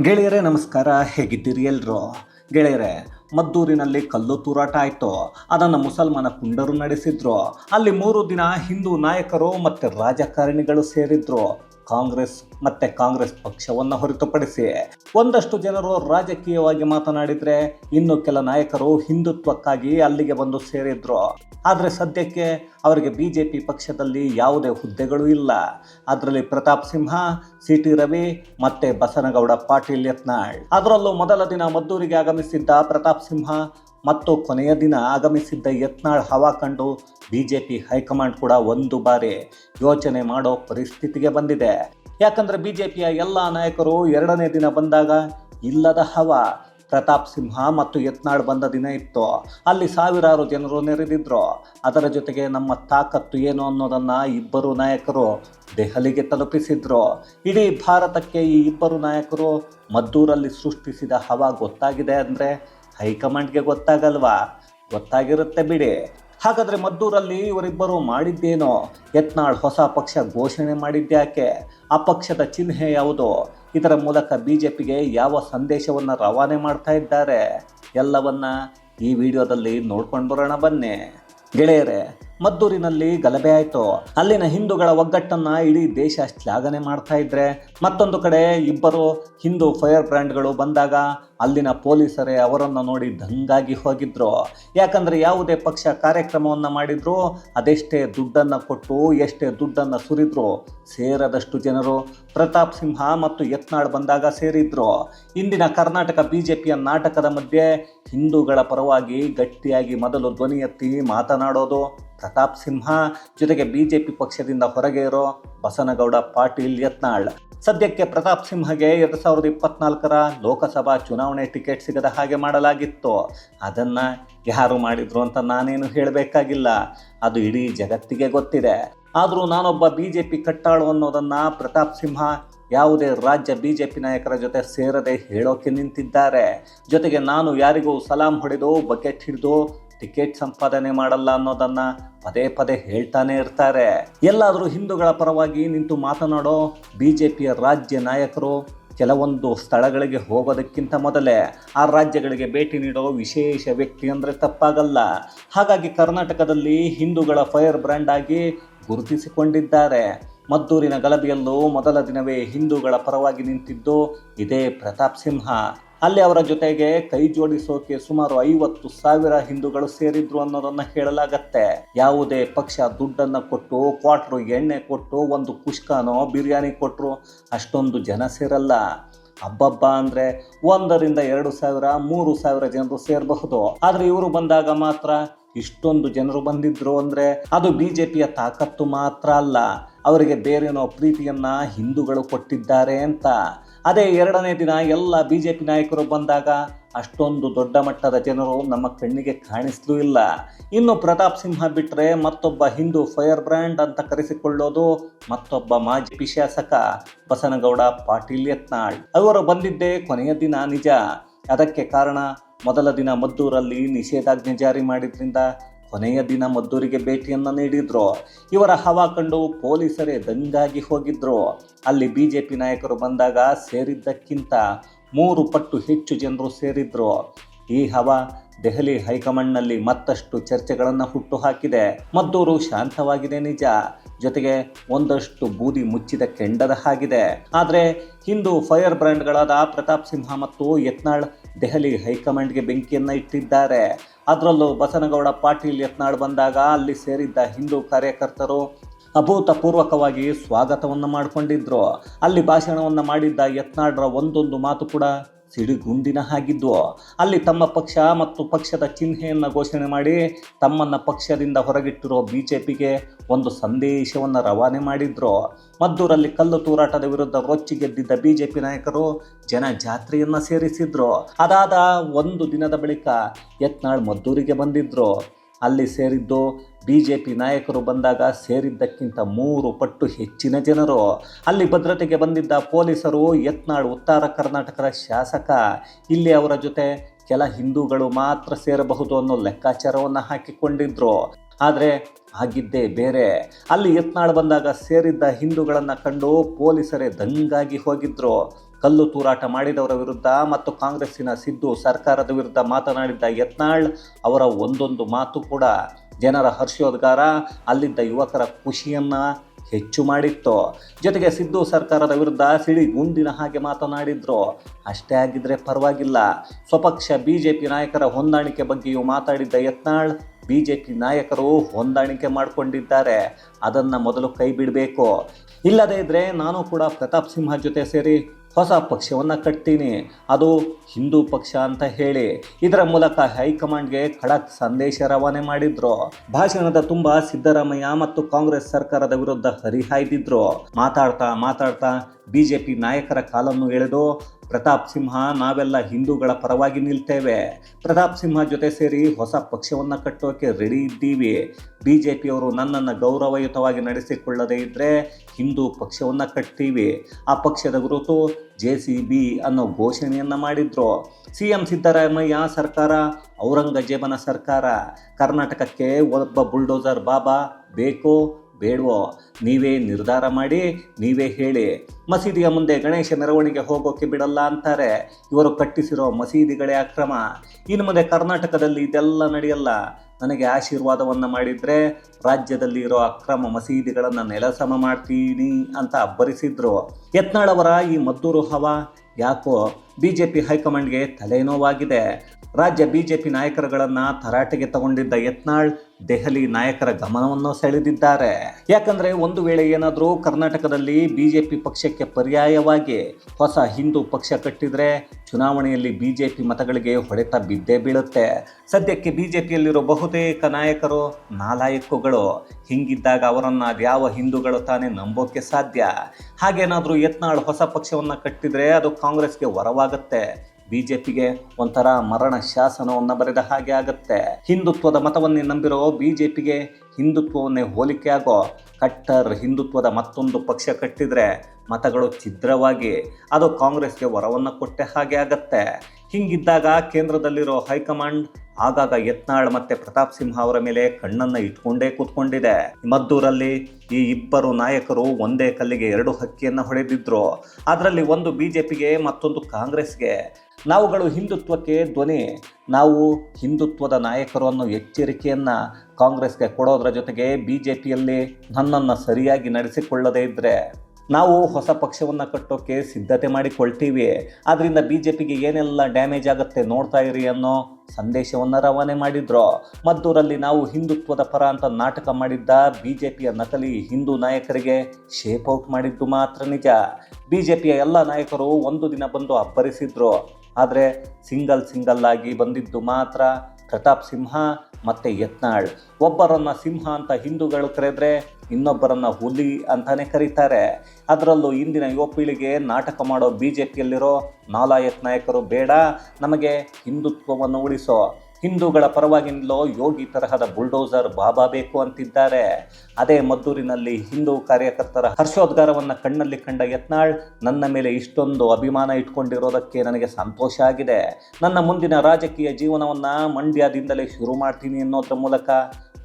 ಗೆಳೆಯರೇ, ನಮಸ್ಕಾರ. ಹೇಗಿದ್ದೀರಿ ಎಲ್ರು? ಗೆಳೆಯರೇ, ಮದ್ದೂರಿನಲ್ಲಿ ಕಲ್ಲು ತೂರಾಟ ಆಯಿತು. ಅದನ್ನು ಮುಸಲ್ಮಾನ ಪುಂಡರು ನಡೆಸಿದ್ರು. ಅಲ್ಲಿ ಮೂರು ದಿನ ಹಿಂದೂ ನಾಯಕರು ಮತ್ತು ರಾಜಕಾರಣಿಗಳು ಸೇರಿದ್ರು. ಕಾಂಗ್ರೆಸ್ ಮತ್ತೆ ಕಾಂಗ್ರೆಸ್ ಪಕ್ಷವನ್ನು ಹೊರತುಪಡಿಸಿ ಒಂದಷ್ಟು ಜನರು ರಾಜಕೀಯವಾಗಿ ಮಾತನಾಡಿದ್ರೆ ಇನ್ನು ಕೆಲ ನಾಯಕರು ಹಿಂದುತ್ವಕ್ಕಾಗಿ ಅಲ್ಲಿಗೆ ಬಂದು ಸೇರಿದ್ರು. ಆದರೆ ಸದ್ಯಕ್ಕೆ ಅವರಿಗೆ ಬಿ ಜೆ ಪಿ ಪಕ್ಷದಲ್ಲಿ ಯಾವುದೇ ಹುದ್ದೆಗಳು ಇಲ್ಲ. ಅದರಲ್ಲಿ ಪ್ರತಾಪ್ ಸಿಂಹ, ಸಿ ಟಿ ರವಿ ಮತ್ತೆ ಬಸನಗೌಡ ಪಾಟೀಲ್ ಯತ್ನಾಳ್. ಅದರಲ್ಲೂ ಮೊದಲ ದಿನ ಮದ್ದೂರಿಗೆ ಆಗಮಿಸಿದ್ದ ಪ್ರತಾಪ್ ಸಿಂಹ ಮತ್ತು ಕೊನೆಯ ದಿನ ಆಗಮಿಸಿದ್ದ ಯತ್ನಾಳ್ ಹವಾ ಕಂಡು ಬಿಜೆಪಿ ಹೈಕಮಾಂಡ್ ಕೂಡ ಒಂದು ಬಾರಿ ಯೋಚನೆ ಮಾಡೋ ಪರಿಸ್ಥಿತಿಗೆ ಬಂದಿದೆ. ಯಾಕಂದ್ರೆ ಬಿಜೆಪಿಯ ಎಲ್ಲ ನಾಯಕರು ಎರಡನೇ ದಿನ ಬಂದಾಗ ಇಲ್ಲದ ಹವಾ, ಪ್ರತಾಪ್ ಸಿಂಹ ಮತ್ತು ಯತ್ನಾಳ್ ಬಂದ ದಿನ ಇತ್ತು. ಅಲ್ಲಿ ಸಾವಿರಾರು ಜನರು ನೆರೆದಿದ್ದರು ಅದರ ಜೊತೆಗೆ ನಮ್ಮ ತಾಕತ್ತು ಏನು ಅನ್ನೋದನ್ನು ಇಬ್ಬರು ನಾಯಕರು ದೆಹಲಿಗೆ ತಲುಪಿಸಿದ್ರು. ಇಡೀ ಭಾರತಕ್ಕೆ ಈ ಇಬ್ಬರು ನಾಯಕರು ಮದ್ದೂರಲ್ಲಿ ಸೃಷ್ಟಿಸಿದ ಹವಾ ಗೊತ್ತಾಗಿದೆ ಅಂದರೆ ಹೈಕಮಾಂಡ್ಗೆ ಗೊತ್ತಾಗಲ್ವಾ? ಗೊತ್ತಾಗಿರುತ್ತೆ ಬಿಡಿ. ಹಾಗಾದರೆ ಮದ್ದೂರಲ್ಲಿ ಇವರಿಬ್ಬರು ಮಾಡಿದ್ದೇನೋ? ಯತ್ನಾಳ್ ಹೊಸ ಪಕ್ಷ ಘೋಷಣೆ ಮಾಡಿದ್ದ್ಯಾಕೆ? ಆ ಪಕ್ಷದ ಚಿಹ್ನೆ ಯಾವುದು? ಇದರ ಮೂಲಕ ಬಿ ಜೆ ಪಿಗೆ ಯಾವ ಸಂದೇಶವನ್ನು ರವಾನೆ ಮಾಡ್ತಾ ಇದ್ದಾರೆ? ಎಲ್ಲವನ್ನ ಈ ವಿಡಿಯೋದಲ್ಲಿ ನೋಡ್ಕೊಂಡು ಬರೋಣ ಬನ್ನಿ. ಗೆಳೆಯರೇ ಮದ್ದೂರಿನಲ್ಲಿ ಗಲಭೆ ಆಯಿತು. ಅಲ್ಲಿನ ಹಿಂದೂಗಳ ಒಗ್ಗಟ್ಟನ್ನ ಇಡೀ ದೇಶ ಶ್ಲಾಘನೆ ಮಾಡ್ತಾ ಇದ್ರೆ, ಮತ್ತೊಂದು ಕಡೆ ಇಬ್ಬರು ಹಿಂದೂ ಫೈರ್ ಬ್ರ್ಯಾಂಡ್ಗಳು ಬಂದಾಗ ಅಲ್ಲಿನ ಪೊಲೀಸರೇ ಅವರನ್ನು ನೋಡಿ ದಂಗಾಗಿ ಹೋಗಿದ್ರು. ಯಾಕಂದ್ರೆ ಯಾವುದೇ ಪಕ್ಷ ಕಾರ್ಯಕ್ರಮವನ್ನು ಮಾಡಿದ್ರು, ಅದೆಷ್ಟೇ ದುಡ್ಡನ್ನು ಕೊಟ್ಟು ಎಷ್ಟೇ ದುಡ್ಡನ್ನು ಸುರಿದ್ರು ಸೇರದಷ್ಟು ಜನರು. ಪ್ರತಾಪ್ ಸಿಂಹ ಮತ್ತು ಯತ್ನಾಳ್ ಬಂದಾಗ ಸೇರಿದ್ರು. ಇಂದಿನ ಕರ್ನಾಟಕ ಬಿಜೆಪಿಯ ನಾಟಕದ ಮಧ್ಯೆ ಹಿಂದೂಗಳ ಪರವಾಗಿ ಗಟ್ಟಿಯಾಗಿ ಮೊದಲು ಧ್ವನಿ ಎತ್ತಿ ಮಾತನಾಡೋದು. ಪ್ರತಾಪ್ ಸಿಂಹ ಜೊತೆಗೆ ಬಿಜೆಪಿ ಪಕ್ಷದಿಂದ ಹೊರಗೆ ಇರೋ ಬಸನಗೌಡ ಪಾಟೀಲ್ ಯತ್ನಾಳ್. ಸದ್ಯಕ್ಕೆ ಪ್ರತಾಪ್ ಸಿಂಹಗೆ ಎರಡು ಸಾವಿರದ ಇಪ್ಪತ್ನಾಲ್ಕರ ಲೋಕಸಭಾ ಚುನಾವಣೆ ಟಿಕೆಟ್ ಸಿಗದ ಹಾಗೆ ಮಾಡಲಾಗಿತ್ತು. ಅದನ್ನು ಯಾರು ಮಾಡಿದ್ರು ಅಂತ ನಾನೇನು ಹೇಳಬೇಕಾಗಿಲ್ಲ. ಅದು ಇಡೀ ಜಗತ್ತಿಗೆ ಗೊತ್ತಿದೆ. ಆದರೂ ನಾನೊಬ್ಬ ಬಿ ಜೆ ಪಿ ಕಟ್ಟಾಳು ಅನ್ನೋದನ್ನು ಪ್ರತಾಪ್ ಸಿಂಹ ಯಾವುದೇ ರಾಜ್ಯ ಬಿ ಜೆ ಪಿ ನಾಯಕರ ಜೊತೆ ಸೇರದೆ ಹೇಳೋಕೆ ನಿಂತಿದ್ದಾರೆ. ಜೊತೆಗೆ ನಾನು ಯಾರಿಗೂ ಸಲಾಂ ಹೊಡೆದು ಬಕೆಟ್ ಹಿಡಿದು ಟಿಕೆಟ್ ಸಂಪಾದನೆ ಮಾಡಲ್ಲ ಅನ್ನೋದನ್ನ ಪದೇ ಪದೇ ಹೇಳ್ತಾನೆ ಇರ್ತಾರೆ. ಎಲ್ಲಾದರೂ ಹಿಂದೂಗಳ ಪರವಾಗಿ ನಿಂತು ಮಾತನಾಡೋ ಬಿ ರಾಜ್ಯ ನಾಯಕರು ಕೆಲವೊಂದು ಸ್ಥಳಗಳಿಗೆ ಹೋಗೋದಕ್ಕಿಂತ ಮೊದಲೇ ಆ ರಾಜ್ಯಗಳಿಗೆ ಭೇಟಿ ನೀಡೋ ವಿಶೇಷ ವ್ಯಕ್ತಿ ಅಂದರೆ ತಪ್ಪಾಗಲ್ಲ. ಹಾಗಾಗಿ ಕರ್ನಾಟಕದಲ್ಲಿ ಹಿಂದೂಗಳ ಫೈರ್ ಬ್ರ್ಯಾಂಡ್ ಆಗಿ ಗುರುತಿಸಿಕೊಂಡಿದ್ದಾರೆ. ಮದ್ದೂರಿನ ಗಲಭೆಯಲ್ಲೂ ಮೊದಲ ದಿನವೇ ಹಿಂದೂಗಳ ಪರವಾಗಿ ನಿಂತಿದ್ದು ಇದೇ ಪ್ರತಾಪ್ ಸಿಂಹ. ಅಲ್ಲಿ ಅವರ ಜೊತೆಗೆ ಕೈ ಜೋಡಿಸೋಕೆ ಸುಮಾರು ಐವತ್ತು ಸಾವಿರ ಹಿಂದೂಗಳು ಸೇರಿದ್ರು ಅನ್ನೋದನ್ನ ಹೇಳಲಾಗತ್ತೆ. ಯಾವುದೇ ಪಕ್ಷ ದುಡ್ಡನ್ನ ಕೊಟ್ಟು, ಕ್ವಾಟ್ರು ಎಣ್ಣೆ ಕೊಟ್ಟು, ಒಂದು ಕುಷ್ಕಾನೋ ಬಿರಿಯಾನಿ ಕೊಟ್ಟರು ಅಷ್ಟೊಂದು ಜನ ಸೇರಲ್ಲ. ಹಬ್ಬಬ್ಬ ಅಂದ್ರೆ ಒಂದರಿಂದ ಎರಡು ಸಾವಿರ, ಮೂರು ಸಾವಿರ ಜನರು ಸೇರಬಹುದು. ಆದ್ರೆ ಇವರು ಬಂದಾಗ ಮಾತ್ರ ಇಷ್ಟೊಂದು ಜನರು ಬಂದಿದ್ರು ಅಂದ್ರೆ ಅದು ಬಿಜೆಪಿಯ ತಾಕತ್ತು ಮಾತ್ರ ಅಲ್ಲ. ಅವರಿಗೆ ಬೇರೇನೋ ಪ್ರೀತಿಯನ್ನ ಹಿಂದೂಗಳು ಕೊಟ್ಟಿದ್ದಾರೆ ಅಂತ. ಅದೇ ಎರಡನೇ ದಿನ ಎಲ್ಲ ಬಿ ಜೆ ಪಿ ನಾಯಕರು ಬಂದಾಗ ಅಷ್ಟೊಂದು ದೊಡ್ಡ ಮಟ್ಟದ ಜನರು ನಮ್ಮ ಕಣ್ಣಿಗೆ ಕಾಣಿಸ್ಲೂ ಇಲ್ಲ. ಇನ್ನು ಪ್ರತಾಪ್ ಸಿಂಹ ಬಿಟ್ಟರೆ ಮತ್ತೊಬ್ಬ ಹಿಂದೂ ಫೈರ್ ಬ್ರ್ಯಾಂಡ್ ಅಂತ ಕರೆಸಿಕೊಳ್ಳೋದು ಮತ್ತೊಬ್ಬ ಮಾಜಿ ಪಿ ಶಾಸಕ ಬಸನಗೌಡ ಪಾಟೀಲ್ ಯತ್ನಾಳ್. ಅವರು ಬಂದಿದ್ದೇ ಕೊನೆಯ ದಿನ ನಿಜ. ಅದಕ್ಕೆ ಕಾರಣ ಮೊದಲ ದಿನ ಮದ್ದೂರಲ್ಲಿ ನಿಷೇಧಾಜ್ಞೆ ಜಾರಿ ಮಾಡಿದ್ರಿಂದ ಕೊನೆಯ ದಿನ ಮದ್ದೂರಿಗೆ ಭೇಟಿಯನ್ನು ನೀಡಿದ್ರು. ಇವರ ಹವಾ ಕಂಡು ಪೊಲೀಸರೇ ದಂಗಾಗಿ ಹೋಗಿದ್ರು. ಅಲ್ಲಿ ಬಿ ಜೆ ಪಿ ನಾಯಕರು ಬಂದಾಗ ಸೇರಿದ್ದಕ್ಕಿಂತ ಮೂರು ಪಟ್ಟು ಹೆಚ್ಚು ಜನರು ಸೇರಿದ್ರು. ಈ ಹವಾ ದೆಹಲಿ ಹೈಕಮಾಂಡ್ನಲ್ಲಿ ಮತ್ತಷ್ಟು ಚರ್ಚೆಗಳನ್ನು ಹುಟ್ಟು ಹಾಕಿದೆ ಮದ್ದೂರು ಶಾಂತವಾಗಿದೆ ನಿಜ. ಜೊತೆಗೆ ಒಂದಷ್ಟು ಬೂದಿ ಮುಚ್ಚಿದ ಕೆಂಡದ ಹಾಗಿದೆ. ಆದರೆ ಹಿಂದೂ ಫೈರ್ ಬ್ರ್ಯಾಂಡ್ಗಳಾದ ಪ್ರತಾಪ್ ಸಿಂಹ ಮತ್ತು ಯತ್ನಾಳ್ ದೆಹಲಿ ಹೈಕಮಾಂಡ್ಗೆ ಬೆಂಕಿಯನ್ನು ಇಟ್ಟಿದ್ದಾರೆ. ಅದರಲ್ಲೂ ಬಸನಗೌಡ ಪಾಟೀಲ್ ಯತ್ನಾಳ್ ಬಂದಾಗ ಅಲ್ಲಿ ಸೇರಿದ್ದ ಹಿಂದೂ ಕಾರ್ಯಕರ್ತರು ಅಭೂತಪೂರ್ವಕವಾಗಿ ಸ್ವಾಗತವನ್ನು ಮಾಡಿಕೊಂಡಿದ್ರು. ಅಲ್ಲಿ ಭಾಷಣವನ್ನು ಮಾಡಿದ್ದ ಯತ್ನಾಳ್ರ ಒಂದೊಂದು ಮಾತು ಕೂಡ ಸಿಡಿಗುಂಡಿನ ಹಾಗಿದ್ವು ಅಲ್ಲಿ ತಮ್ಮ ಪಕ್ಷ ಮತ್ತು ಪಕ್ಷದ ಚಿಹ್ನೆಯನ್ನು ಘೋಷಣೆ ಮಾಡಿ ತಮ್ಮನ್ನು ಪಕ್ಷದಿಂದ ಹೊರಗಿಟ್ಟಿರೋ ಬಿ ಜೆ ಪಿಗೆ ಒಂದು ಸಂದೇಶವನ್ನು ರವಾನೆ ಮಾಡಿದ್ರು. ಮದ್ದೂರಲ್ಲಿ ಕಲ್ಲು ತೂರಾಟದ ವಿರುದ್ಧ ರೊಚ್ಚಿಗೆದ್ದಿದ್ದ ಬಿ ಜೆ ಪಿ ನಾಯಕರು ಜನ ಜಾತ್ರೆಯನ್ನು ಸೇರಿಸಿದ್ರು. ಅದಾದ ಒಂದು ದಿನದ ಬಳಿಕ ಯತ್ನಾಳ್ ಮದ್ದೂರಿಗೆ ಬಂದಿದ್ರು. ಅಲ್ಲಿ ಸೇರಿದ್ದು ಬಿ ಜೆ ಪಿ ನಾಯಕರು ಬಂದಾಗ ಸೇರಿದ್ದಕ್ಕಿಂತ ಮೂರು ಪಟ್ಟು ಹೆಚ್ಚಿನ ಜನರು. ಅಲ್ಲಿ ಭದ್ರತೆಗೆ ಬಂದಿದ್ದ ಪೊಲೀಸರು ಯತ್ನಾಳ್ ಉತ್ತರ ಕರ್ನಾಟಕದ ಶಾಸಕ. ಇಲ್ಲಿ ಅವರ ಜೊತೆ ಕೆಲ ಹಿಂದೂಗಳು ಮಾತ್ರ ಸೇರಬಹುದು ಅನ್ನೋ ಲೆಕ್ಕಾಚಾರವನ್ನು ಹಾಕಿಕೊಂಡಿದ್ರು. ಆದರೆ ಆಗಿದ್ದೇ ಬೇರೆ. ಅಲ್ಲಿ ಯತ್ನಾಳ್ ಬಂದಾಗ ಸೇರಿದ್ದ ಹಿಂದೂಗಳನ್ನು ಕಂಡು ಪೊಲೀಸರೇ ದಂಗಾಗಿ ಹೋಗಿದ್ರು. ಕಲ್ಲು ತೂರಾಟ ಮಾಡಿದವರ ವಿರುದ್ಧ ಮತ್ತು ಕಾಂಗ್ರೆಸ್ಸಿನ ಸಿದ್ದು ಸರ್ಕಾರದ ವಿರುದ್ಧ ಮಾತನಾಡಿದ್ದ ಯತ್ನಾಳ್ ಅವರ ಒಂದೊಂದು ಮಾತು ಕೂಡ ಜನರ ಹರ್ಷೋದ್ಗಾರ. ಅಲ್ಲಿದ್ದ ಯುವಕರ ಖುಷಿಯನ್ನು ಹೆಚ್ಚು ಮಾಡಿತ್ತು. ಜೊತೆಗೆ ಸಿದ್ದು ಸರ್ಕಾರದ ವಿರುದ್ಧ ಸಿಡಿ ಗುಂಡಿನ ಹಾಗೆ ಮಾತನಾಡಿದ್ರು. ಅಷ್ಟೇ ಆಗಿದ್ರೆ ಪರವಾಗಿಲ್ಲ. ಸ್ವಪಕ್ಷ ಬಿಜೆಪಿ ನಾಯಕರ ಹೊಂದಾಣಿಕೆ ಬಗ್ಗೆಯೂ ಮಾತಾಡಿದ್ದ ಯತ್ನಾಳ್, ಬಿಜೆಪಿ ನಾಯಕರು ಹೊಂದಾಣಿಕೆ ಮಾಡಿಕೊಂಡಿದ್ದಾರೆ. ಅದನ್ನು ಮೊದಲು ಕೈ ಬಿಡಬೇಕು. ಇಲ್ಲದೇ ಇದ್ದರೆ ನಾನು ಕೂಡ ಪ್ರತಾಪ್ ಸಿಂಹ ಜೊತೆ ಸೇರಿ ಹೊಸ ಪಕ್ಷವನ್ನು ಕಟ್ತೀನಿ. ಅದು ಹಿಂದೂ ಪಕ್ಷ ಅಂತ ಹೇಳಿ ಇದರ ಮೂಲಕ ಹೈಕಮಾಂಡ್ಗೆ ಖಡಕ್ ಸಂದೇಶ ರವಾನೆ ಮಾಡಿದ್ರು. ಭಾಷಣದ ತುಂಬ ಸಿದ್ದರಾಮಯ್ಯ ಮತ್ತು ಕಾಂಗ್ರೆಸ್ ಸರ್ಕಾರದ ವಿರುದ್ಧ ಹರಿಹಾಯ್ದಿದ್ರು. ಮಾತಾಡ್ತಾ ಮಾತಾಡ್ತಾ ಬಿಜೆಪಿ ನಾಯಕರ ಕಾಲನ್ನು ಎಳೆದು ಪ್ರತಾಪ್ ಸಿಂಹ ನಾವೆಲ್ಲ ಹಿಂದೂಗಳ ಪರವಾಗಿ ನಿಲ್ತೇವೆ. ಪ್ರತಾಪ್ ಸಿಂಹ ಜೊತೆ ಸೇರಿ ಹೊಸ ಪಕ್ಷವನ್ನು ಕಟ್ಟೋಕೆ ರೆಡಿ ಇದ್ದೀವಿ. ಬಿ ಜೆ ಪಿಯವರು ನನ್ನನ್ನು ಗೌರವಯುತವಾಗಿ ನಡೆಸಿಕೊಳ್ಳದೇ ಇದ್ದರೆ ಹಿಂದೂ ಪಕ್ಷವನ್ನು ಕಟ್ತೀವಿ. ಆ ಪಕ್ಷದ ಗುರುತು ಜೆ ಸಿ ಬಿ ಅನ್ನೋ ಘೋಷಣೆಯನ್ನು ಮಾಡಿದ್ರು. ಸಿ ಎಂ ಸಿದ್ದರಾಮಯ್ಯ ಸರ್ಕಾರ, ಔರಂಗಜೇಬನ ಸರ್ಕಾರ. ಕರ್ನಾಟಕಕ್ಕೆ ಒಬ್ಬ ಬುಲ್ಡೋಸರ್ ಬಾಬಾ ಬೇಕೋ ಬೇಡವೋ? ನೀವೇ ನಿರ್ಧಾರ ಮಾಡಿ, ನೀವೇ ಹೇಳಿ. ಮಸೀದಿಯ ಮುಂದೆ ಗಣೇಶ ಮೆರವಣಿಗೆ ಹೋಗೋಕೆ ಬಿಡಲ್ಲ ಅಂತಾರೆ. ಇವರು ಕಟ್ಟಿಸಿರೋ ಮಸೀದಿಗಳೇ ಅಕ್ರಮ. ಇನ್ನು ಮುಂದೆ ಕರ್ನಾಟಕದಲ್ಲಿ ಇದೆಲ್ಲ ನಡೆಯಲ್ಲ. ನನಗೆ ಆಶೀರ್ವಾದವನ್ನು ಮಾಡಿದರೆ ರಾಜ್ಯದಲ್ಲಿ ಇರೋ ಅಕ್ರಮ ಮಸೀದಿಗಳನ್ನು ನೆಲಸಮ ಮಾಡ್ತೀನಿ ಅಂತ ಅಬ್ಬರಿಸಿದ್ರು. ಯತ್ನಾಳವರ ಈ ಮದ್ದೂರು ಹವಾ ಯಾಕೋ ಬಿ ಜೆ ಪಿ ಹೈಕಮಾಂಡ್ಗೆ ತಲೆನೋವಾಗಿದೆ. ರಾಜ್ಯ ಬಿಜೆಪಿ ನಾಯಕರುಗಳನ್ನ ತರಾಟೆಗೆ ತಗೊಂಡಿದ್ದ ಯತ್ನಾಳ್ ದೆಹಲಿ ನಾಯಕರ ಗಮನವನ್ನು ಸೆಳೆದಿದ್ದಾರೆ. ಯಾಕಂದ್ರೆ ಒಂದು ವೇಳೆ ಏನಾದರೂ ಕರ್ನಾಟಕದಲ್ಲಿ ಬಿಜೆಪಿ ಪಕ್ಷಕ್ಕೆ ಪರ್ಯಾಯವಾಗಿ ಹೊಸ ಹಿಂದೂ ಪಕ್ಷ ಕಟ್ಟಿದ್ರೆ ಚುನಾವಣೆಯಲ್ಲಿ ಬಿಜೆಪಿ ಮತಗಳಿಗೆ ಹೊಡೆತ ಬಿದ್ದೇ ಬೀಳುತ್ತೆ. ಸದ್ಯಕ್ಕೆ ಬಿಜೆಪಿಯಲ್ಲಿರೋ ಬಹುತೇಕ ನಾಯಕರು ನಾಲಾಯಕುಗಳು. ಹಿಂಗಿದ್ದಾಗ ಅವರನ್ನು ಅದ್ಯಾವ ಹಿಂದೂಗಳು ತಾನೇ ನಂಬೋಕೆ ಸಾಧ್ಯ? ಹಾಗೇನಾದರೂ ಯತ್ನಾಳ್ ಹೊಸ ಪಕ್ಷವನ್ನು ಕಟ್ಟಿದ್ರೆ ಅದು ಕಾಂಗ್ರೆಸ್ಗೆ ವರವಾಗುತ್ತೆ. ಬಿಜೆಪಿಗೆ ಒಂಥರ ಮರಣ ಶಾಸನವನ್ನು ಬರೆದ ಹಾಗೆ ಆಗತ್ತೆ. ಹಿಂದುತ್ವದ ಮತವನ್ನೇ ನಂಬಿರೋ ಬಿಜೆಪಿಗೆ ಹಿಂದುತ್ವವನ್ನೇ ಹೋಲಿಕೆ ಆಗೋ ಕಟ್ಟರ್ ಹಿಂದುತ್ವದ ಮತ್ತೊಂದು ಪಕ್ಷ ಕಟ್ಟಿದ್ರೆ ಮತಗಳು ಛಿದ್ರವಾಗಿ ಅದು ಕಾಂಗ್ರೆಸ್ಗೆ ವರವನ್ನು ಕೊಟ್ಟೆ ಹಾಗೆ ಆಗತ್ತೆ. ಹಿಂಗಿದ್ದಾಗ ಕೇಂದ್ರದಲ್ಲಿರೋ ಹೈಕಮಾಂಡ್ ಆಗಾಗ ಯತ್ನಾಳ್ ಮತ್ತೆ ಪ್ರತಾಪ್ ಸಿಂಹ ಅವರ ಮೇಲೆ ಕಣ್ಣನ್ನು ಇಟ್ಕೊಂಡೇ ಕೂತ್ಕೊಂಡಿದೆ. ಮದ್ದೂರಲ್ಲಿ ಈ ಇಬ್ಬರು ನಾಯಕರು ಒಂದೇ ಕಲ್ಲಿಗೆ ಎರಡು ಹಕ್ಕಿಯನ್ನು ಹೊಡೆದಿದ್ರು. ಅದರಲ್ಲಿ ಒಂದು ಬಿಜೆಪಿಗೆ ಮತ್ತೊಂದು ಕಾಂಗ್ರೆಸ್ಗೆ. ನಾವುಗಳು ಹಿಂದುತ್ವಕ್ಕೆ ಧ್ವನಿ, ನಾವು ಹಿಂದುತ್ವದ ನಾಯಕರು ಅನ್ನೋ ಎಚ್ಚರಿಕೆಯನ್ನು ಕಾಂಗ್ರೆಸ್ಗೆ ಕೊಡೋದ್ರ ಜೊತೆಗೆ ಬಿ ಜೆ ಪಿಯಲ್ಲಿ ನನ್ನನ್ನು ಸರಿಯಾಗಿ ನಡೆಸಿಕೊಳ್ಳದೇ ಇದ್ದರೆ ನಾವು ಹೊಸ ಪಕ್ಷವನ್ನು ಕಟ್ಟೋಕ್ಕೆ ಸಿದ್ಧತೆ ಮಾಡಿಕೊಳ್ತೀವಿ. ಆದ್ದರಿಂದ ಬಿ ಜೆ ಪಿಗೆ ಏನೆಲ್ಲ ಡ್ಯಾಮೇಜ್ ಆಗುತ್ತೆ ನೋಡ್ತಾ ಇರಿ ಅನ್ನೋ ಸಂದೇಶವನ್ನು ರವಾನೆ ಮಾಡಿದ್ರು. ಮದ್ದೂರಲ್ಲಿ ನಾವು ಹಿಂದುತ್ವದ ಪರ ಅಂತ ನಾಟಕ ಮಾಡಿದ್ದ ಬಿ ಜೆ ಪಿಯ ನಕಲಿ ಹಿಂದೂ ನಾಯಕರಿಗೆ ಶೇಪ್ ಔಟ್ ಮಾಡಿದ್ದು ಮಾತ್ರ ನಿಜ. ಬಿ ಜೆ ಪಿಯ ಎಲ್ಲ ನಾಯಕರು ಒಂದು ದಿನ ಬಂದು ಅಬ್ಬರಿಸಿದ್ರು. ಆದರೆ ಸಿಂಗಲ್ ಸಿಂಗಲ್ ಆಗಿ ಬಂದಿದ್ದು ಮಾತ್ರ ಪ್ರತಾಪ್ ಸಿಂಹ ಮತ್ತು ಯತ್ನಾಳ್. ಒಬ್ಬರನ್ನ ಸಿಂಹ ಅಂತ ಹಿಂದೂಗಳು ಕರೆದ್ರೆ ಇನ್ನೊಬ್ಬರನ್ನ ಹುಲಿ ಅಂತಲೇ ಕರೀತಾರೆ. ಅದರಲ್ಲೂ ಇಂದಿನ ಯುವ ಪೀಳಿಗೆ ನಾಟಕ ಮಾಡೋ ಬಿ ಜೆ ಪಿಯಲ್ಲಿರೋ ನಾಲಾಯತ್ ನಾಯಕರು ಬೇಡ, ನಮಗೆ ಹಿಂದುತ್ವವನ್ನು ಉಳಿಸೋ ಹಿಂದೂಗಳ ಪರವಾಗಿಂದಲೋ ಯೋಗಿ ತರಹದ ಬುಲ್ಡೋಸರ್ ಬಾಬಾ ಬೇಕು ಅಂತಿದ್ದಾರೆ. ಅದೇ ಮದ್ದೂರಿನಲ್ಲಿ ಹಿಂದೂ ಕಾರ್ಯಕರ್ತರ ಹರ್ಷೋದ್ಗಾರವನ್ನು ಕಣ್ಣಲ್ಲಿ ಕಂಡ ಯತ್ನಾಳ್, ನನ್ನ ಮೇಲೆ ಇಷ್ಟೊಂದು ಅಭಿಮಾನ ಇಟ್ಕೊಂಡಿರೋದಕ್ಕೆ ನನಗೆ ಸಂತೋಷ ಆಗಿದೆ. ನನ್ನ ಮುಂದಿನ ರಾಜಕೀಯ ಜೀವನವನ್ನು ಮಂಡ್ಯದಿಂದಲೇ ಶುರು ಮಾಡ್ತೀನಿ ಅನ್ನೋದ್ರ ಮೂಲಕ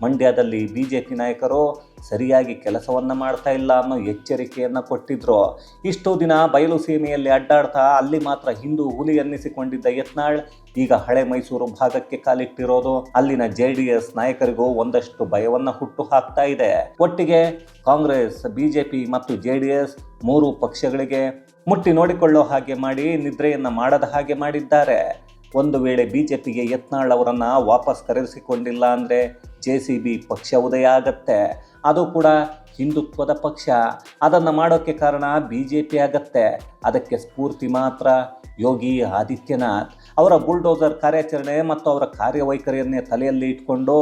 ಮಂಡ್ಯದಲ್ಲಿ ಬಿ ಜೆ ಪಿ ನಾಯಕರು ಸರಿಯಾಗಿ ಕೆಲಸವನ್ನು ಮಾಡ್ತಾ ಇಲ್ಲ ಅನ್ನೋ ಎಚ್ಚರಿಕೆಯನ್ನು ಕೊಟ್ಟಿದ್ರು. ಇಷ್ಟು ದಿನ ಬಯಲು ಸೀಮೆಯಲ್ಲಿ ಅಡ್ಡಾಡ್ತಾ ಅಲ್ಲಿ ಮಾತ್ರ ಹಿಂದೂ ಹುಲಿ ಅನ್ನಿಸಿಕೊಂಡಿದ್ದ ಯತ್ನಾಳ್ ಈಗ ಹಳೆ ಮೈಸೂರು ಭಾಗಕ್ಕೆ ಕಾಲಿಟ್ಟಿರೋದು. ಅಲ್ಲಿನ ಜೆ ಡಿ ನಾಯಕರಿಗೂ ಒಂದಷ್ಟು ಭಯವನ್ನು ಹುಟ್ಟು ಹಾಕ್ತಾ ಇದೆ. ಒಟ್ಟಿಗೆ ಕಾಂಗ್ರೆಸ್ ಬಿಜೆಪಿ ಮತ್ತು ಜೆ ಡಿ ಮೂರು ಪಕ್ಷಗಳಿಗೆ ಮುಟ್ಟಿ ನೋಡಿಕೊಳ್ಳೋ ಹಾಗೆ ಮಾಡಿ ನಿದ್ರೆಯನ್ನು ಮಾಡದ ಹಾಗೆ ಮಾಡಿದ್ದಾರೆ. ಒಂದು ವೇಳೆ ಬಿಜೆಪಿಗೆ ಯತ್ನಾಳ್ ಅವರನ್ನು ವಾಪಸ್ ಕರೆಸಿಕೊಂಡಿಲ್ಲ ಅಂದರೆ ಜೆ ಸಿ ಬಿ ಪಕ್ಷ ಉದಯ ಆಗತ್ತೆ. ಅದು ಕೂಡ ಹಿಂದುತ್ವದ ಪಕ್ಷ. ಅದನ್ನು ಮಾಡೋಕ್ಕೆ ಕಾರಣ ಬಿ ಜೆ ಪಿ ಆಗತ್ತೆ. ಅದಕ್ಕೆ ಸ್ಫೂರ್ತಿ ಮಾತ್ರ ಯೋಗಿ ಆದಿತ್ಯನಾಥ್. ಅವರ ಬುಲ್ಡೋಸರ್ ಕಾರ್ಯಾಚರಣೆ ಮತ್ತು ಅವರ ಕಾರ್ಯವೈಖರಿಯನ್ನೇ ತಲೆಯಲ್ಲಿ ಇಟ್ಕೊಂಡು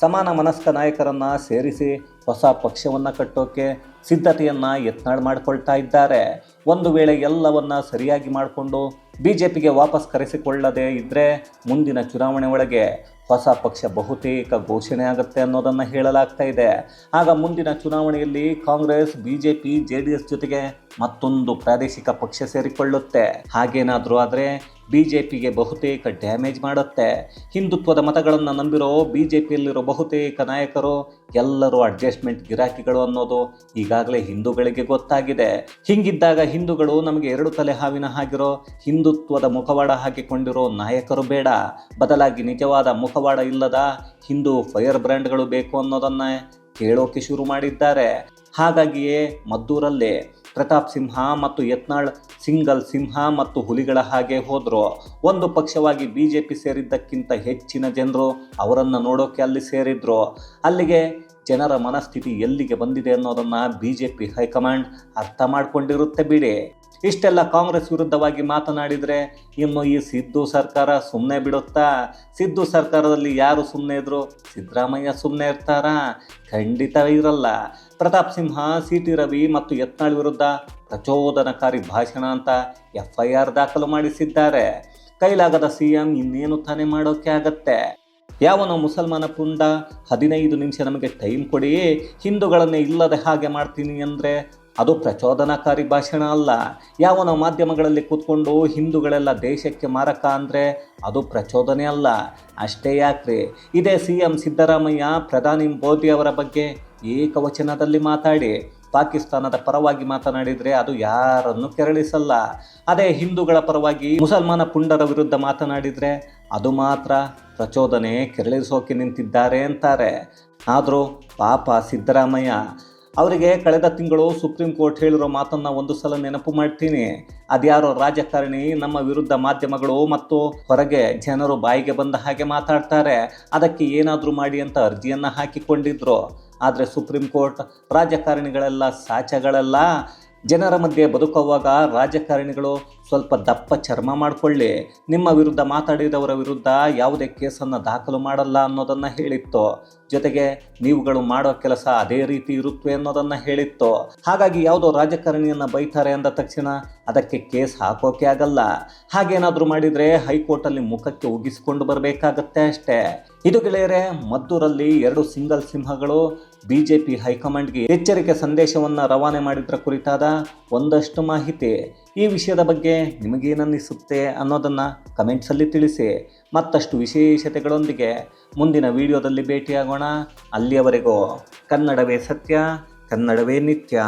ಸಮಾನ ಮನಸ್ಕ ನಾಯಕರನ್ನು ಸೇರಿಸಿ ಹೊಸ ಪಕ್ಷವನ್ನು ಕಟ್ಟೋಕ್ಕೆ ಸಿದ್ಧತೆಯನ್ನು ಯತ್ನಾಳ್ ಮಾಡಿಕೊಳ್ತಾ ಇದ್ದಾರೆ. ಒಂದು ವೇಳೆ ಎಲ್ಲವನ್ನು ಸರಿಯಾಗಿ ಮಾಡಿಕೊಂಡು ಬಿ ಜೆ ವಾಪಸ್ ಕರೆಸಿಕೊಳ್ಳದೇ ಇದ್ದರೆ ಮುಂದಿನ ಚುನಾವಣೆ ಒಳಗೆ ಹೊಸ ಪಕ್ಷ ಬಹುತೇಕ ಘೋಷಣೆ ಆಗುತ್ತೆ ಅನ್ನೋದನ್ನು ಹೇಳಲಾಗ್ತಾ ಇದೆ. ಆಗ ಮುಂದಿನ ಚುನಾವಣೆಯಲ್ಲಿ Congress B J D S ಜೊತೆಗೆ ಮತ್ತೊಂದು ಪ್ರಾದೇಶಿಕ ಪಕ್ಷ ಸೇರಿಕೊಳ್ಳುತ್ತೆ. ಹಾಗೇನಾದರೂ ಆದರೆ ಬಿ ಜೆ ಪಿಗೆ ಬಹುತೇಕ ಡ್ಯಾಮೇಜ್ ಮಾಡುತ್ತೆ. ಹಿಂದುತ್ವದ ಮತಗಳನ್ನು ನಂಬಿರೋ ಬಿ ಜೆ ಪಿಯಲ್ಲಿರೋ ಬಹುತೇಕ ನಾಯಕರು ಎಲ್ಲರೂ ಅಡ್ಜಸ್ಟ್ಮೆಂಟ್ ಗಿರಾಕಿಗಳು ಅನ್ನೋದು ಈಗಾಗಲೇ ಹಿಂದೂಗಳಿಗೆ ಗೊತ್ತಾಗಿದೆ. ಹಿಂಗಿದ್ದಾಗ ಹಿಂದೂಗಳು ನಮಗೆ ಎರಡು ತಲೆ ಹಾವಿನ ಹಾಗಿರೋ ಹಿಂದುತ್ವದ ಮುಖವಾಡ ಹಾಕಿಕೊಂಡಿರೋ ನಾಯಕರು ಬೇಡ. ಬದಲಾಗಿ ನಿಜವಾದ ಮುಖವಾಡ ಇಲ್ಲದ ಹಿಂದೂ ಫೈರ್ ಬ್ರ್ಯಾಂಡ್ಗಳು ಬೇಕು ಅನ್ನೋದನ್ನು ಕೇಳೋಕೆ ಶುರು ಮಾಡಿದ್ದಾರೆ. ಹಾಗಾಗಿಯೇ ಮದ್ದೂರಲ್ಲಿ ಪ್ರತಾಪ್ ಸಿಂಹ ಮತ್ತು ಯತ್ನಾಳ್ ಸಿಂಗಲ್ ಸಿಂಹ ಮತ್ತು ಹುಲಿಗಳ ಹಾಗೆ ಹೋದರು. ಒಂದು ಪಕ್ಷವಾಗಿ ಬಿ ಜೆ ಪಿ ಸೇರಿದ್ದಕ್ಕಿಂತ ಹೆಚ್ಚಿನ ಜನರು ಅವರನ್ನು ನೋಡೋಕೆ ಅಲ್ಲಿ ಸೇರಿದ್ರು. ಅಲ್ಲಿಗೆ ಜನರ ಮನಸ್ಥಿತಿ ಎಲ್ಲಿಗೆ ಬಂದಿದೆ ಅನ್ನೋದನ್ನು ಬಿ ಜೆ ಪಿ ಹೈಕಮಾಂಡ್ ಅರ್ಥ ಮಾಡಿಕೊಂಡಿರುತ್ತೆ ಬಿಡಿ. ಇಷ್ಟೆಲ್ಲ ಕಾಂಗ್ರೆಸ್ ವಿರುದ್ಧವಾಗಿ ಮಾತನಾಡಿದರೆ ಇನ್ನು ಈ ಸಿದ್ದು ಸರ್ಕಾರ ಸುಮ್ಮನೆ ಬಿಡುತ್ತಾ? ಸಿದ್ದು ಸರ್ಕಾರದಲ್ಲಿ ಯಾರು ಸುಮ್ಮನೆ ಇದ್ರು? ಸಿದ್ದರಾಮಯ್ಯ ಸುಮ್ಮನೆ ಇರ್ತಾರಾ? ಖಂಡಿತ ಇರಲ್ಲ. ಪ್ರತಾಪ್ ಸಿಂಹ ಸಿ ಟಿ ರವಿ ಮತ್ತು ಯತ್ನಾಳ್ ವಿರುದ್ಧ ಪ್ರಚೋದನಕಾರಿ ಭಾಷಣ ಅಂತ ಎಫ್ ಐ ಆರ್ ದಾಖಲು ಮಾಡಿಸಿದ್ದಾರೆ. ಕೈಲಾಗದ ಸಿ ಎಂ ಇನ್ನೇನು ತಾನೇ ಮಾಡೋಕೆ ಆಗತ್ತೆ? ಯಾವನೋ ಮುಸಲ್ಮಾನ ಪುಂಡ, ಹದಿನೈದು ನಿಮಿಷ ನಮಗೆ ಟೈಮ್ ಕೊಡಿ, ಹಿಂದೂಗಳನ್ನೇ ಇಲ್ಲದೆ ಹಾಗೆ ಮಾಡ್ತೀನಿ ಅಂದರೆ ಅದು ಪ್ರಚೋದನಕಾರಿ ಭಾಷಣ ಅಲ್ಲ. ಯಾವನೋ ಮಾಧ್ಯಮಗಳಲ್ಲಿ ಕೂತ್ಕೊಂಡು ಹಿಂದೂಗಳೆಲ್ಲ ದೇಶಕ್ಕೆ ಮಾರಕ ಅಂದರೆ ಅದು ಪ್ರಚೋದನೆ ಅಲ್ಲ. ಅಷ್ಟೇ ಯಾಕ್ರಿ? ಇದೇ ಸಿ ಎಂ ಸಿದ್ದರಾಮಯ್ಯ, ಪ್ರಧಾನಿ ಮೋದಿ ಅವರ ಬಗ್ಗೆ ಏಕವಚನದಲ್ಲಿ ಮಾತಾಡಿ. ಪಾಕಿಸ್ತಾನದ ಪರವಾಗಿ ಮಾತನಾಡಿದರೆ ಅದು ಯಾರನ್ನು ಕೆರಳಿಸಲ್ಲ. ಅದೇ ಹಿಂದೂಗಳ ಪರವಾಗಿ ಮುಸಲ್ಮಾನ ಪುಂಡರ ವಿರುದ್ಧ ಮಾತನಾಡಿದರೆ ಅದು ಮಾತ್ರ ಪ್ರಚೋದನೆ, ಕೆರಳಿಸೋಕೆ ನಿಂತಿದ್ದಾರೆ ಅಂತಾರೆ. ಆದರೂ ಪಾಪ ಸಿದ್ದರಾಮಯ್ಯ ಅವರಿಗೆ ಕಳೆದ ತಿಂಗಳು ಸುಪ್ರೀಂ ಕೋರ್ಟ್ ಹೇಳಿರೋ ಮಾತನ್ನು ಒಂದು ಸಲ ನೆನಪು ಮಾಡ್ತೀನಿ. ಅದ್ಯಾರೋ ರಾಜಕಾರಣಿ, ನಮ್ಮ ವಿರುದ್ಧ ಮಾಧ್ಯಮಗಳು ಮತ್ತು ಹೊರಗೆ ಜನರು ಬಾಯಿಗೆ ಬಂದ ಹಾಗೆ ಮಾತಾಡ್ತಾರೆ. ಅದಕ್ಕೆ ಏನಾದರೂ ಮಾಡಿ ಅಂತ ಅರ್ಜಿಯನ್ನು ಹಾಕಿಕೊಂಡಿದ್ರು. ಆದರೆ ಸುಪ್ರೀಂ ಕೋರ್ಟ್ ರಾಜಕಾರಣಿಗಳೆಲ್ಲ ಸಾಚಗಳೆಲ್ಲ. ಜನರ ಮಧ್ಯೆ ಬದುಕುವಾಗ ರಾಜಕಾರಣಿಗಳು ಸ್ವಲ್ಪ ದಪ್ಪ ಚರ್ಮ ಮಾಡಿಕೊಳ್ಳಿ. ನಿಮ್ಮ ವಿರುದ್ಧ ಮಾತಾಡಿದವರ ವಿರುದ್ಧ ಯಾವುದೇ ಕೇಸನ್ನು ದಾಖಲು ಮಾಡಲ್ಲ ಅನ್ನೋದನ್ನು ಹೇಳಿತ್ತು. ಜೊತೆಗೆ ನೀವುಗಳು ಮಾಡೋ ಕೆಲಸ ಅದೇ ರೀತಿ ಇರುತ್ತೆ ಅನ್ನೋದನ್ನು ಹೇಳಿತ್ತು. ಹಾಗಾಗಿ ಯಾವುದೋ ರಾಜಕಾರಣಿಯನ್ನು ಬೈತಾರೆ ಅಂದ ತಕ್ಷಣ ಅದಕ್ಕೆ ಕೇಸ್ ಹಾಕೋಕೆ ಆಗಲ್ಲ. ಹಾಗೇನಾದರೂ ಮಾಡಿದರೆ ಹೈಕೋರ್ಟಲ್ಲಿ ಮುಖಕ್ಕೆ ಉಗಿಸಿಕೊಂಡು ಬರಬೇಕಾಗತ್ತೆ ಅಷ್ಟೇ. ಇದು ಗೆಳೆಯರೆ, ಮದ್ದೂರಲ್ಲಿ ಎರಡು ಸಿಂಗಲ್ ಸಿಂಹಗಳು ಬಿ ಜೆ ಪಿ ಹೈಕಮಾಂಡ್ಗೆ ಎಚ್ಚರಿಕೆ ಸಂದೇಶವನ್ನು ರವಾನೆ ಮಾಡಿದ್ರ ಕುರಿತಾದ ಒಂದಷ್ಟು ಮಾಹಿತಿ. ಈ ವಿಷಯದ ಬಗ್ಗೆ ನಿಮಗೇನನ್ನಿಸುತ್ತೆ ಅನ್ನೋದನ್ನು ಕಮೆಂಟ್ಸಲ್ಲಿ ತಿಳಿಸಿ. ಮತ್ತಷ್ಟು ವಿಶೇಷತೆಗಳೊಂದಿಗೆ ಮುಂದಿನ ವಿಡಿಯೋದಲ್ಲಿ ಭೇಟಿಯಾಗೋಣ. ಅಲ್ಲಿಯವರೆಗೂ ಕನ್ನಡವೇ ಸತ್ಯ, ಕನ್ನಡವೇ ನಿತ್ಯ.